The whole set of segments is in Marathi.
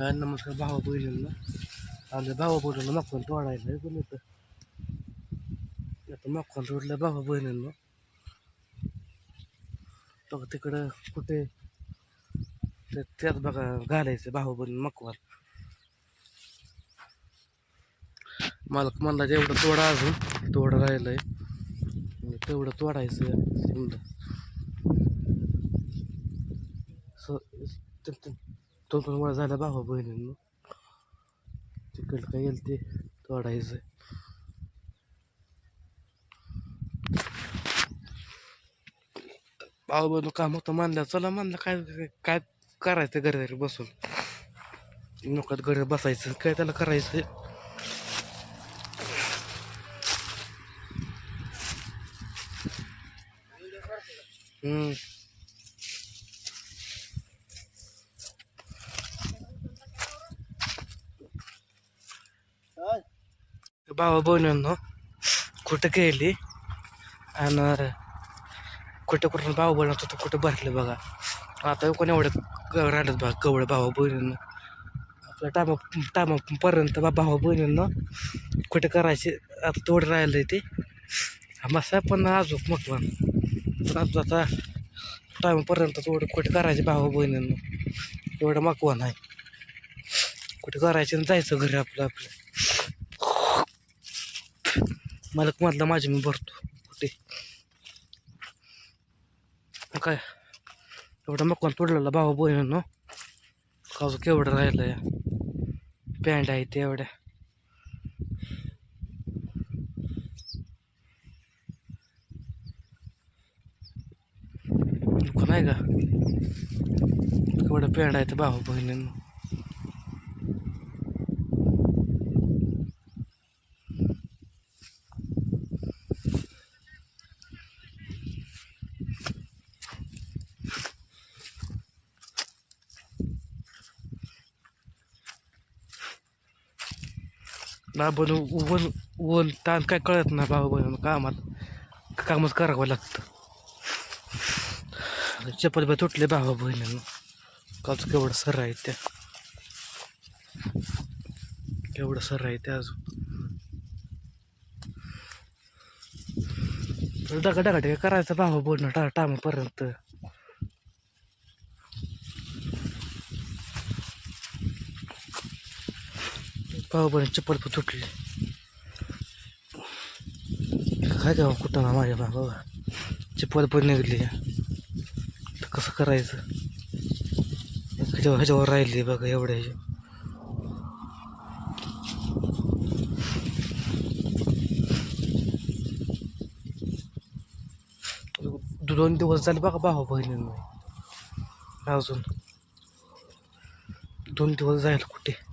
काय नमस्कार भावा बहिणींना आमच्या भावा बहिणीला मक्कन तोडायला कोण येतं आता मक्कन तोडलं भावा बहिणींना. बघा तिकडं कुठे? ते- त्यात बघा घालायचं भावा बहीण मकवाल मालक म्हणला जेवढं तोडा अजून. तोडं राहिलंय. तेवढं तोडायचं समजा स- दोन दोन वेळा झाल्या भावा बहिणींना. तिकडं काय येईल ते तोडायचं. भाऊ बहिण काम होतं मानलं चला मानलं काय काय करायचं घरी घरी बसून. नकोत घरी बसायचं काय त्याला करायचं? हम्म. भावा बहिणींनो कुठं गेली? आणि कुठं कुठं भाऊ बहिण होतं कुठं भरलं बघा. आता कोण एवढं राहिलं बघा कवळ भावा बहिणींनो आपल्या टामा टामापर्यंत बा भावा बहिणींनो कुठं करायचे? आता तेवढं राहिलं ते. मसा पण अजून मग पण आता टायमापर्यंत तेवढं कुठे करायचे भावा बहिणींनो एवढं मकवा आहे. कुठे करायचे जायचं घरी आपलं आपलं. मला माझे मी भरतो. कुठे? काय? एवढा मकवान तोडलेला भावा बहिणींनो. काजू केवढं राहिलं या? पॅन्ट आहे ते एवढ्या. नाही का? केवढं पॅन्ट आहे ते भावा बहिणीनं. लांबून वन वन ताण काय कळत नाही बाबा बहिण कामात. कामच करावं लागतं. चप्पल बी तुटले बाबा बहिणीनं. कालच केवढं सर आहे त्या. केवढं सर आहे त्या अजून. डगा डगा काय करायचं बाबा बोलणं टा टामापर्यंत. भाऊ बहीण चप्पल पण तुटली. काय द्यावं कुठं ना माझ्या बाबा बघा. चप्पल पण निघली. तर कसं करायचं? ह्याच्यावर ह्याच्यावर राहिली बघा एवढ्या ह्याच्या. दोन दिवस झाले बघा भाऊ बहिणींना अजून. दोन दिवस जाईल कुठे?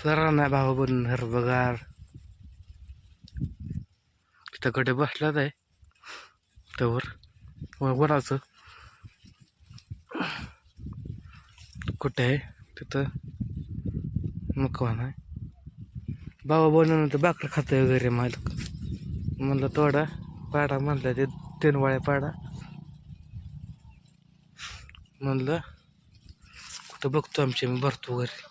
कसं राहणार भाऊ बन हरबगार तिथं कडे बसलाच आहे. त्यावर वराचं. कुठे आहे? तिथं. मकवान आहे. बाबा बनवून तर बाकडं खातं वगैरे मालक. म्हणलं तोडा. पाडा म्हणलं ते तीन वाळ्या पाडा. म्हणलं कुठं बघतो आमचे मी भरतो वगैरे.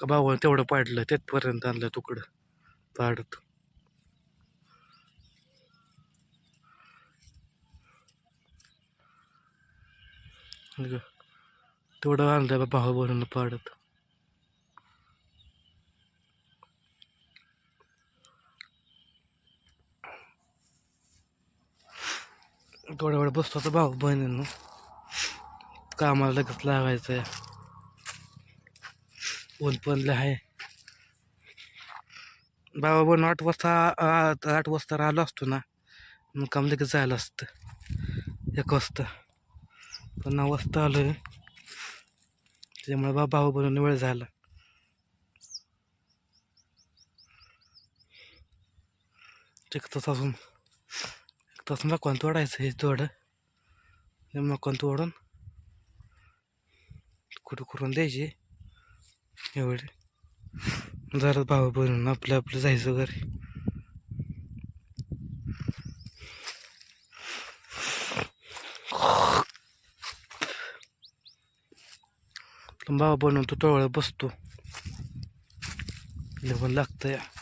का बाबा तेवढं पाडलं तिथपर्यंत आणलं तुकडं पाडत. तेवढं आणलं भाऊ बनवून पाडत. थोड्या वेळ बसतो तर भाऊ बहिणीनं. कामाला लगेच लागायचं आहे ऊन पडलं आहे बाबा पण आठ वाजता आठ वाजता राहिलो असतो ना. मग काम लगेच जायला असतं. एक वाजता. पण नऊ वाजता आलोय. त्याच्यामुळे बाबा भाऊ बनवून वेळ झाला. एक तास असून एक तास मकवान तोडायचं हे तोडं मकवान तोडून कुठं करून द्यायचे? एवढे. जरा भाऊ बनवून आपलं आपलं जायचं घरी. भाऊ बनवून तो टोळ्या बसतो. लिहून लागतं या